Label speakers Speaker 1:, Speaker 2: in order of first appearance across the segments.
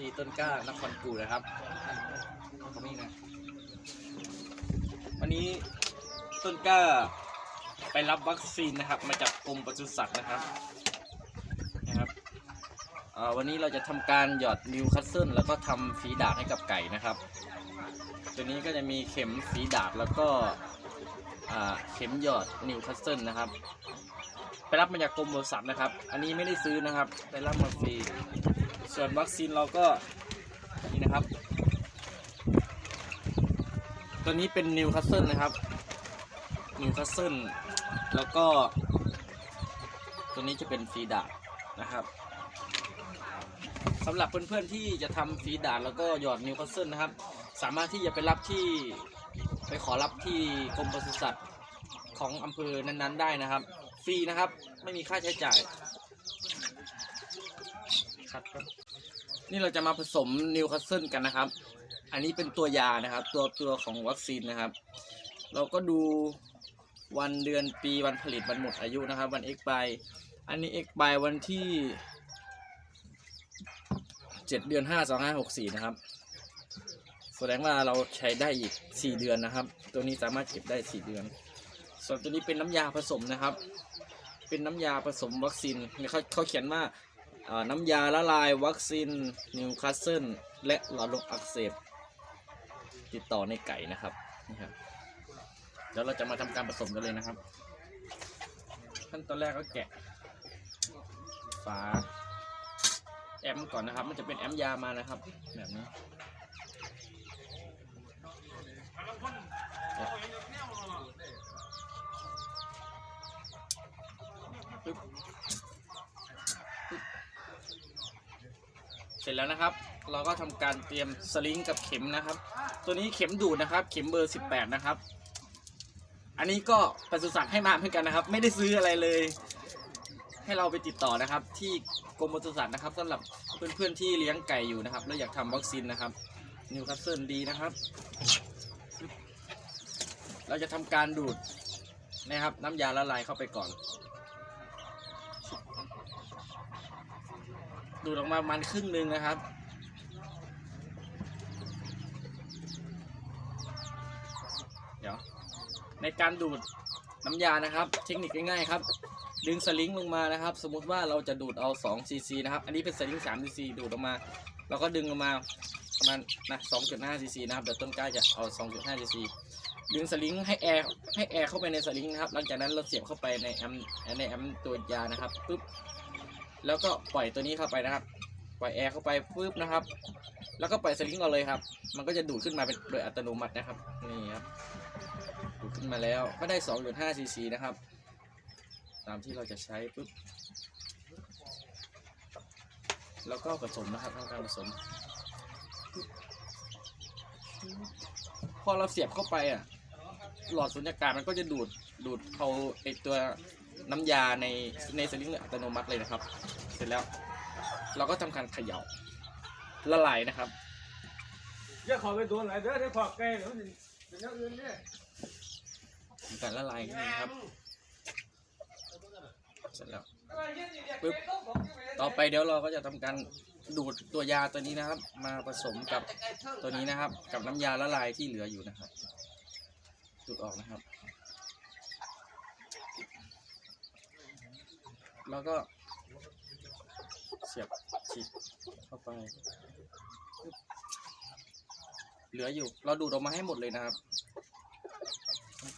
Speaker 1: ที่ต้นกล้านครกูนะครับเขาไม่นะวันนี้ต้นกล้าไปรับวัคซีนนะครับ มาจากกรมปศุสัตว์นะครับนะครับวันนี้เราจะทำการหยอดนิวคัสเซิลแล้วก็ทำฝีดาดให้กับไก่นะครับ ตัวนี้ก็จะมีเข็มฝีดาดแล้วก็เข็มหยอดนิวคัสเซิลนะครับ ไปรับมาจากกรมปศุสัตว์นะครับ อันนี้ไม่ได้ซื้อนะครับ ไปรับมาฟรี ส่วนวัคซีนเราก็นี่นะครับ ตัวนี้เป็นนิวคาสเซิลนะครับนิวคาสเซิลแล้วก็ ตัวนี้จะเป็นฟีดาดนะครับสำหรับเพื่อนๆที่จะทำฟีดาดแล้วก็หยอดนิวคาสเซิลนะครับ สามารถที่จะไปรับที่ไปขอรับที่กรมปศุสัตว์ของอำเภอนั้นๆ ได้นะครับ ฟรีนะครับ ไม่มีค่าใช้จ่าย ครับนี่เราจะมาผสมนิวคาสเซิลกันนะครับ อันนี้เป็นตัวยานะครับ ตัวตัวของวัคซีนนะครับ เราก็ดูวันเดือนปีวันผลิตวันหมดอายุนะครับ วัน X บอันนี้ X บวันที่7เดือน5 2 5 6 4นะครับแสดงว่าเราใช้ได้อีก4เดือนนะครับ ตัวนี้สามารถเก็บได้4เดือน ส่วนตัวนี้เป็นน้ำยาผสมนะครับ เป็นน้ำยาผสมวัคซีนเขาเขาเขียนว่า น้ำยาละลายวัคซีนนิวคาสเซิลและหลอดลมอักเสบติดต่อในไก่นะครับนี่ครับเดี๋ยวเราจะมาทำการผสมกันเลยนะครับ ขั้นตอนแรกก็แกะฝาแอมก่อนนะครับ มันจะเป็นแอมยามานะครับ แบบนี้ เสร็จแล้วนะครับ เราก็ทำการเตรียมสลิงกับเข็มนะครับ ตัวนี้เข็มดูดนะครับ เข็มเบอร์ 18 นะครับ อันนี้ก็ปศุสัตว์ให้มาเหมือนกันนะครับ ไม่ได้ซื้ออะไรเลย ให้เราไปติดต่อนะครับ ที่กรมปศุสัตว์นะครับสำหรับเพื่อนๆที่เลี้ยงไก่อยู่นะครับ แล้วอยากทำวัคซีนนะครับนิวคาสเซิลดีนะครับ เราจะทำการดูดนะครับ น้ำยาละลายเข้าไปก่อน ดูดออกมาประมาณครึ่งหนึ่งนะครับ เดี๋ยว ในการดูดน้ำยานะครับ เทคนิคง่ายๆครับ ดึงสลิงลงมานะครับ สมมุติว่าเราจะดูดเอา2ซีซีนะครับ อันนี้เป็นสลิง3ซีซีดูดออกมา เราก็ดึงออกมาประมาณนะ2.5ซีซีนะครับ เดี๋ยวต้นกล้าจะเอา 2.5ซีซีดึงสลิงให้แอร์ให้แอร์เข้าไปในสลิงนะครับ หลังจากนั้นเราเสียบเข้าไปในแอมในแอมตัวยานะครับปุ๊บ แล้วก็ปล่อยตัวนี้เข้าไปนะครับ ปล่อยแอร์เข้าไปปุ๊บนะครับ แล้วก็ปล่อยสลิงเราเลยครับ มันก็จะดูดขึ้นมาเป็นโดยอัตโนมัตินะครับ นี่ครับ ดูดขึ้นมาแล้ว ก็ได้ 2.5ซีซีนะครับ ตามที่เราจะใช้ปุ๊บ แล้วก็ผสมนะครับทำการผสม พอเราเสียบเข้าไปอะ หลอดสุญญากาศมันก็จะดูด ดูดเอาไอตัว น้ำยาในในสลิงอัตโนมัติเลยนะครับ เสร็จแล้ว เราก็ทำการเขย่าละลายนะครับ
Speaker 2: อย่าขอไปโดนอะไรเด้อได้ขอบแกเดี๋ยวมันเป็นอย่างอื่นเนี่ย
Speaker 1: ทำการละลายนะครับ เสร็จแล้วปึ๊บต่อไปเดี๋ยวเราก็จะทำการดูดตัวยาตัวนี้นะครับ มาผสมกับตัวนี้นะครับ กับน้ำยาละลายที่เหลืออยู่นะครับดูดออกนะครับ แล้วก็เสียบฉีดเข้าไป เหลืออยู่ เราดูดออกมาให้หมดเลยนะครับ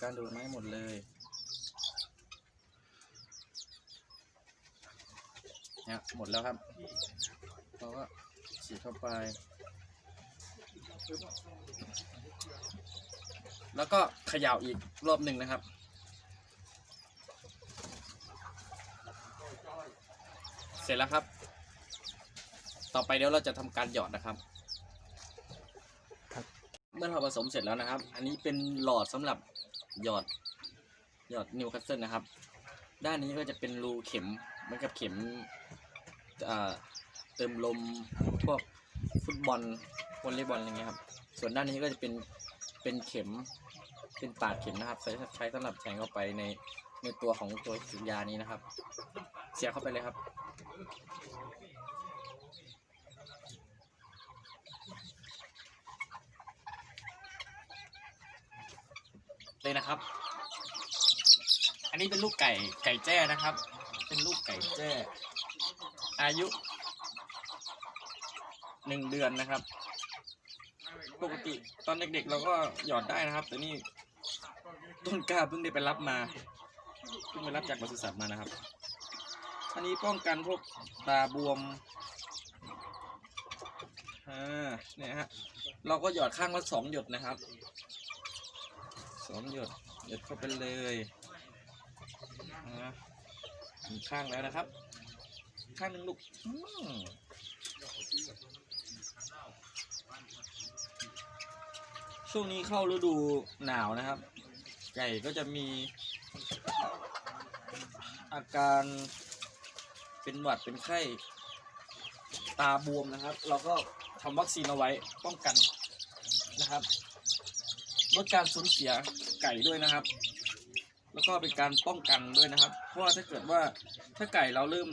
Speaker 1: การดูดมาให้หมดเลยเนี่ยหมดแล้วครับเราก็ฉีดเข้าไป แล้วก็เขย่าอีกรอบหนึ่งนะครับ เสร็จแล้วครับ ต่อไปเดี๋ยวเราจะทำการหยอดนะครับ เมื่อเราผสมเสร็จแล้วนะครับ อันนี้เป็นหลอดสำหรับหยอดหยอดนิวคาสเซิลนะครับ ด้านนี้ก็จะเป็นรูเข็มเหมือนกับเข็มอ่าเติมลมพวกฟุตบอลวอลเลย์บอลอะไรเงี้ยครับ ส่วนด้านนี้ก็จะเป็นเป็นเข็มเป็นปาดเข็มนะครับใช้ใช้สำหรับแทงเข้าไปใน ในตัวของตัวฉีญญานี้นะครับ เสียเข้าไปเลยครับ เลยนะครับ อันนี้เป็นลูกไก่ไก่แจ้นะครับ เป็นลูกไก่แจ้ อายุหนึ่งเดือนนะครับ ปกติตอนเด็กๆเราก็หยอดได้นะครับ แต่นี่ต้นกาเพิ่งได้ไปรับมา พิ่งไปรับจากบริษัทมานะครับ อันนี้ป้องกันพวกตาบวมอ่าเนี่ยฮะเราก็หยอดข้างละสองหยดนะครับสองหยดหยดเข้าไปเลยนึ่งข้างแล้วนะครับ ข้างหนึ่งลูกช่วงนี้เข้าฤดูหนาวนะครับ ไก่ก็จะมี อาการเป็นหวัดเป็นไข้ตาบวมนะครับ เราก็ทำวัคซีนเอาไว้ป้องกันนะครับลดการสูญเสียไก่ด้วยนะครับ แล้วก็เป็นการป้องกันด้วยนะครับ เพราะว่าถ้าเกิดว่าถ้าไก่เราเริ่ม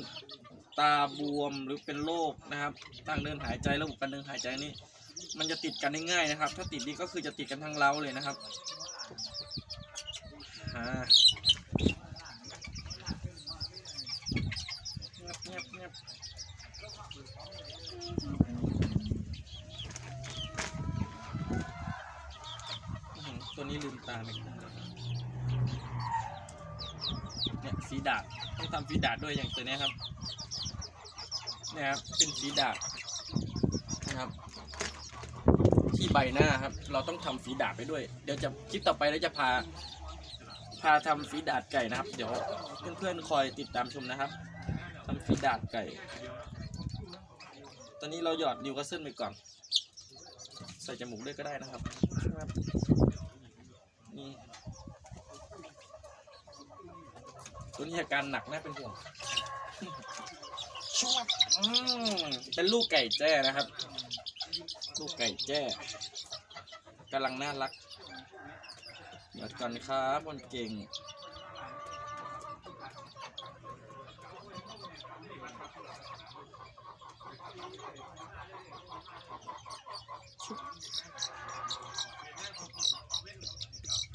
Speaker 1: ตาบวมหรือเป็นโรคนะครับทางเดินหายใจระบบการเดินหายใจนี่มันจะติดกันได้ง่ายนะครับ ถ้าติดนี่ก็คือจะติดกันทั้งเล้าเลยนะครับอ่าเงียบเงียบเงียบอื้อหือตัวนี้ลืมตาไม่ได้เนี่ยสี ดาดต้องทำสีดาดด้วยอย่างตัวนี้ครับนี่ครับเป็นสีดาดนะครับ ที่ใบหน้าครับ เราต้องทำฝีดาดไปด้วย เดี๋ยวจะคลิปต่อไปเราจะพา พาทำฝีดาดไก่นะครับ เดี๋ยวเพื่อนๆคอยติดตามชมนะครับทำฝีดาดไก่ ตอนนี้เราหยอดนิวคาสเซิลไปก่อน ใส่จมูกด้วยก็ได้นะครับครับนี่ ตัวนี้อาการหนักน่าเป็นห่วงอืมเป็นลูกไก่แจ้นะครับ ลูกไก่แจ้กำลังน่ารักหยอดก่อนครับคนเก่ง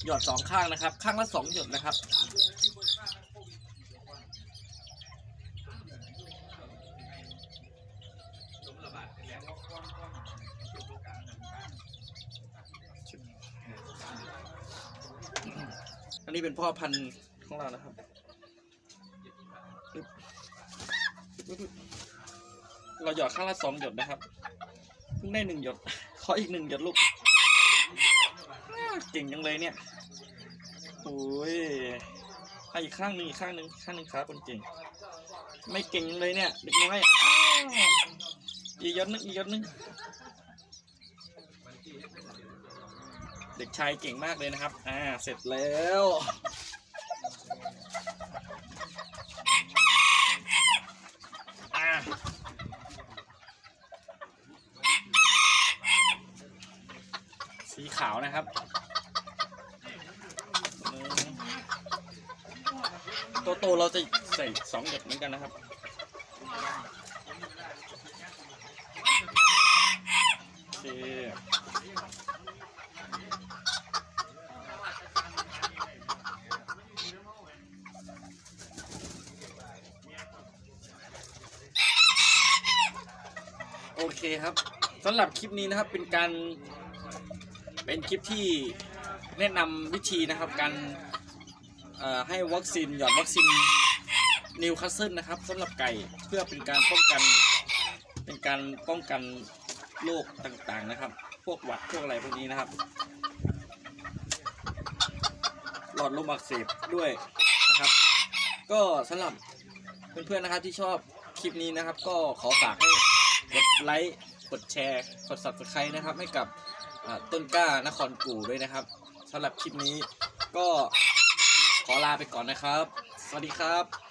Speaker 1: หยอดสองข้างนะครับ ข้างละสองหยดนะครับ เป็นพ่อพันธุ์ของเรานะครับเราหยอดข้างละสองหยดนะครับเพิ่งได้หนึ่งหยด ขออีกหนึ่งหยดลูกเก่งจังเลยเนี่ยโอ้ยให้อีกข้างหนึ่งอีกข้างหนึ่งข้างหนึ่งครับคนเก่ง ไม่เก่งเลยเนี่ยเด็กน้อยอีกหยดหนึงอีกหยดหนึง เด็กชายเก่งมากเลยนะครับ อ่า เสร็จแล้ว อ่า สีขาวนะครับหนึ่งตัวโตเราจะใส่สองหยดเหมือนกันนะครับโอเค คครับสำหรับคลิปนี้นะครับเป็นการเป็นคลิปที่แนะนำวิธีนะครับการให้วัคซีนหยอดวัคซีนนิวคาสเซิลนะครับสำหรับไก่เพื่อเป็นการป้องกันเป็นการป้องกันโรคต่างๆนะครับ พวกหวัดพวกอะไรพวกนี้นะครับ หลอดลมอักเสบด้วยนะครับ ก็สำหรับเพื่อนๆนะครับที่ชอบคลิปนี้นะครับ ก็ขอฝากให้ ไลค์ กดแชร์ กด subscribe นะครับ ให้กับต้นกล้านครกู่ด้วยนะครับสำหรับคลิปนี้ก็ขอลาไปก่อนนะครับ สวัสดีครับ